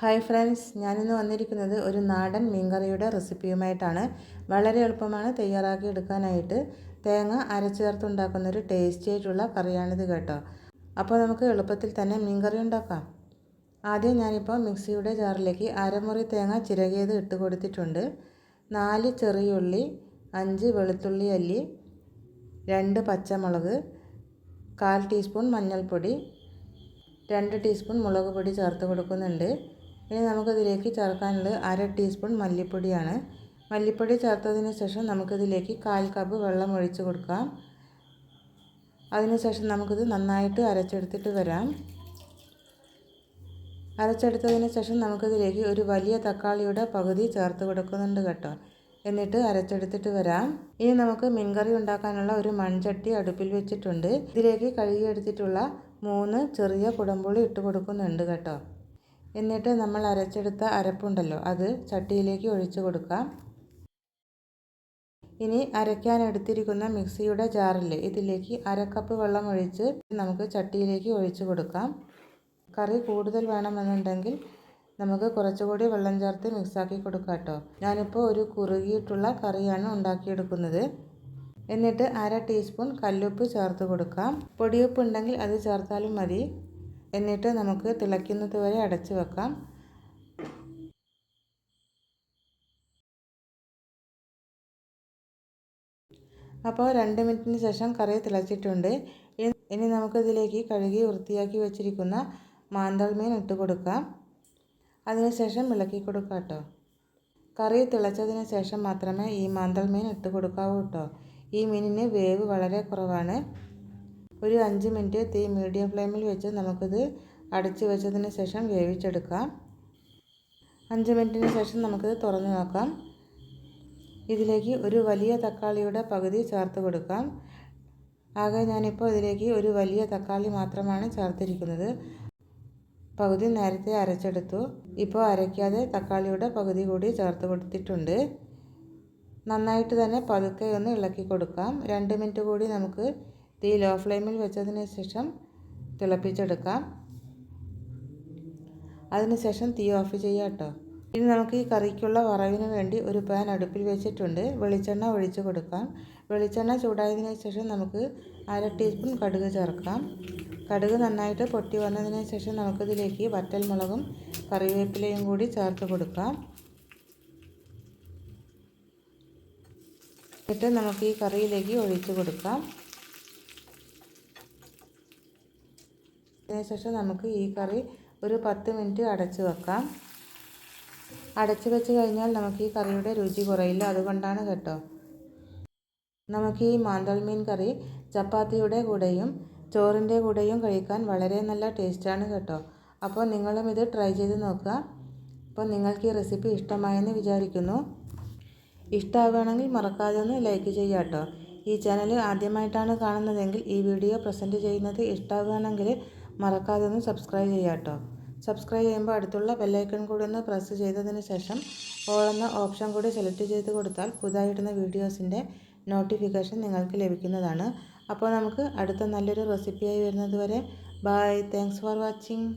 Hi friends ഞാനിന്ന് വന്നിരിക്കുന്നത് ഒരു നാടൻ മീൻകറിയുടെ റെസിപ്പിയുമായിട്ടാണ്. വളരെ എളുപ്പമാണ് തയ്യാറാക്കി എടുക്കാനായിട്ട്. തേങ്ങ അരച്ചേർത്ത് ഉണ്ടാക്കുന്ന ഒരു ടേസ്റ്റി ആയിട്ടുള്ള കറിയാണിത് കേട്ടോ. അപ്പോൾ നമുക്ക് എളുപ്പത്തിൽ തന്നെ മീൻകറി ഉണ്ടാക്കാം. ആദ്യം ഞാനിപ്പോൾ മിക്സിയുടെ ജാറിലേക്ക് അരമുറി തേങ്ങ ചിരകിയത് ഇട്ട് കൊടുത്തിട്ടുണ്ട്. നാല് ചെറിയുള്ളി അഞ്ച് വെളുത്തുള്ളി അല്ലി രണ്ട് പച്ചമുളക് കാൽ ടീസ്പൂൺ മഞ്ഞൾപ്പൊടി രണ്ട് ടീസ്പൂൺ മുളക് പൊടി ചേർത്ത് കൊടുക്കുന്നുണ്ട്. ഇനി നമുക്കതിലേക്ക് ചേർക്കാനുള്ളത് അര ടീസ്പൂൺ മല്ലിപ്പൊടിയാണ്. മല്ലിപ്പൊടി ചേർത്തതിന് ശേഷം നമുക്കിതിലേക്ക് കാൽ കപ്പ് വെള്ളം ഒഴിച്ച് കൊടുക്കാം. അതിനുശേഷം നമുക്കിത് നന്നായിട്ട് അരച്ചെടുത്തിട്ട് വരാം. അരച്ചെടുത്തതിന് ശേഷം നമുക്കിതിലേക്ക് ഒരു വലിയ തക്കാളിയുടെ പകുതി ചേർത്ത് കൊടുക്കുന്നുണ്ട് കേട്ടോ. എന്നിട്ട് അരച്ചെടുത്തിട്ട് വരാം. ഇനി നമുക്ക് മീൻകറി ഉണ്ടാക്കാനുള്ള ഒരു മൺചട്ടി അടുപ്പിൽ വെച്ചിട്ടുണ്ട്. ഇതിലേക്ക് കഴുകിയെടുത്തിട്ടുള്ള മൂന്ന് ചെറിയ കുടമ്പുളി ഇട്ട് കൊടുക്കുന്നുണ്ട് കേട്ടോ. എന്നിട്ട് നമ്മൾ അരച്ചെടുത്ത അരപ്പുണ്ടല്ലോ അത് ചട്ടിയിലേക്ക് ഒഴിച്ചു കൊടുക്കാം. ഇനി അരയ്ക്കാൻ എടുത്തിരിക്കുന്ന മിക്സിയുടെ ജാറിൽ ഇതിലേക്ക് അരക്കപ്പ് വെള്ളം ഒഴിച്ച് നമുക്ക് ചട്ടിയിലേക്ക് ഒഴിച്ചു കൊടുക്കാം. കറി കൂടുതൽ വേണമെന്നുണ്ടെങ്കിൽ നമുക്ക് കുറച്ചുകൂടി വെള്ളം ചേർത്ത് മിക്സാക്കി കൊടുക്കാം കേട്ടോ. ഞാനിപ്പോൾ ഒരു കുറുകിയിട്ടുള്ള കറിയാണ് ഉണ്ടാക്കിയെടുക്കുന്നത്. എന്നിട്ട് അര ടീസ്പൂൺ കല്ലുപ്പ് ചേർത്ത് കൊടുക്കാം. പൊടിയുപ്പ് ഉണ്ടെങ്കിൽ അത് ചേർത്താലും മതി. എന്നിട്ട് നമുക്ക് തിളയ്ക്കുന്നത് വരെ അടച്ചു വെക്കാം. അപ്പോൾ രണ്ട് മിനിറ്റിന് ശേഷം കറി തിളച്ചിട്ടുണ്ട്. ഇനി നമുക്കിതിലേക്ക് കഴുകി വൃത്തിയാക്കി വെച്ചിരിക്കുന്ന മാന്തൾ മീൻ ഇട്ട് കൊടുക്കാം. അതിനുശേഷം ഇളക്കി കൊടുക്കാം കേട്ടോ. കറി തിളച്ചതിന് ശേഷം മാത്രമേ ഈ മാന്തൾ മീൻ ഇട്ട് കൊടുക്കാവൂ കേട്ടോ. ഈ മീനിന് വേവ് വളരെ കുറവാണ്. ഒരു അഞ്ച് മിനിറ്റ് തീ മീഡിയം ഫ്ലെയിമിൽ വെച്ച് നമുക്കിത് അടച്ചു വെച്ചതിന് ശേഷം വേവിച്ചെടുക്കാം. അഞ്ച് മിനിറ്റിന് ശേഷം നമുക്കിത് തുറന്ന് നോക്കാം. ഇതിലേക്ക് ഒരു വലിയ തക്കാളിയുടെ പകുതി ചേർത്ത് കൊടുക്കാം. ആകെ ഞാനിപ്പോൾ ഇതിലേക്ക് ഒരു വലിയ തക്കാളി മാത്രമാണ് ചേർത്തിരിക്കുന്നത്. പകുതി നേരത്തെ അരച്ചെടുത്തു. ഇപ്പോൾ അരയ്ക്കാതെ തക്കാളിയുടെ പകുതി കൂടി ചേർത്ത് കൊടുത്തിട്ടുണ്ട്. നന്നായിട്ട് തന്നെ പതുക്കെ ഒന്ന് ഇളക്കി കൊടുക്കാം. രണ്ട് മിനിറ്റ് കൂടി നമുക്ക് തീ ലോ ഫ്ലെയിമിൽ വെച്ചതിന് ശേഷം തിളപ്പിച്ചെടുക്കാം. അതിനുശേഷം തീ ഓഫ് ചെയ്യാം കേട്ടോ. ഇനി നമുക്ക് ഈ കറിക്കുള്ള വറവിന് വേണ്ടി ഒരു പാൻ അടുപ്പിൽ വെച്ചിട്ടുണ്ട്. വെളിച്ചെണ്ണ ഒഴിച്ച് കൊടുക്കാം. വെളിച്ചെണ്ണ ചൂടായതിന് ശേഷം നമുക്ക് അര ടീസ്പൂൺ കടുക് ചേർക്കാം. കടുക് നന്നായിട്ട് പൊട്ടി വന്നതിന് ശേഷം നമുക്കിതിലേക്ക് വറ്റൽമുളകും കറിവേപ്പിലയും കൂടി ചേർത്ത് കൊടുക്കാം. എന്നിട്ട് നമുക്ക് ഈ കറിയിലേക്ക് ഒഴിച്ച് കൊടുക്കാം. അതിനുശേഷം നമുക്ക് ഈ കറി ഒരു പത്ത് മിനിറ്റ് അടച്ച് വെക്കാം. അടച്ച് വെച്ച് കഴിഞ്ഞാൽ നമുക്ക് ഈ കറിയുടെ രുചി കുറയില്ല. അതുകൊണ്ടാണ് കേട്ടോ. നമുക്ക് ഈ മാന്തൾ മീൻ കറി ചപ്പാത്തിയുടെ കൂടെയും ചോറിന്റെ കൂടെയും കഴിക്കാൻ വളരെ നല്ല ടേസ്റ്റാണ് കേട്ടോ. അപ്പോൾ നിങ്ങളും ഇത് ട്രൈ ചെയ്ത് നോക്കുക. അപ്പോൾ നിങ്ങൾക്ക് ഈ റെസിപ്പി ഇഷ്ടമായെന്ന് വിചാരിക്കുന്നു. ഇഷ്ടമാവുകയാണെങ്കിൽ മറക്കാതെ ഒന്ന് ലൈക്ക് ചെയ്യുക കേട്ടോ. ഈ ചാനൽ ആദ്യമായിട്ടാണ് കാണുന്നതെങ്കിൽ ഈ വീഡിയോ പ്രസന്റ് ചെയ്യുന്നത് ഇഷ്ടമാവുകയാണെങ്കിൽ മറക്കാതെ ഒന്ന് സബ്സ്ക്രൈബ് ചെയ്യുക കേട്ടോ സബ്സ്ക്രൈബ് ചെയ്യുമ്പോൾ അടുത്തുള്ള ബെല്ലൈക്കൺ കൂടി ഒന്ന് പ്രസ് ചെയ്തതിന് ശേഷം ഓൾ എന്ന ഓപ്ഷൻ കൂടി സെലക്ട് ചെയ്ത് കൊടുത്താൽ പുതുതായിടുന്ന വീഡിയോസിന്റെ നോട്ടിഫിക്കേഷൻ നിങ്ങൾക്ക് ലഭിക്കുന്നതാണ്. അപ്പോൾ നമുക്ക് അടുത്ത നല്ലൊരു റെസിപ്പിയായി വരുന്നത് വരെ. Bye thanks for watching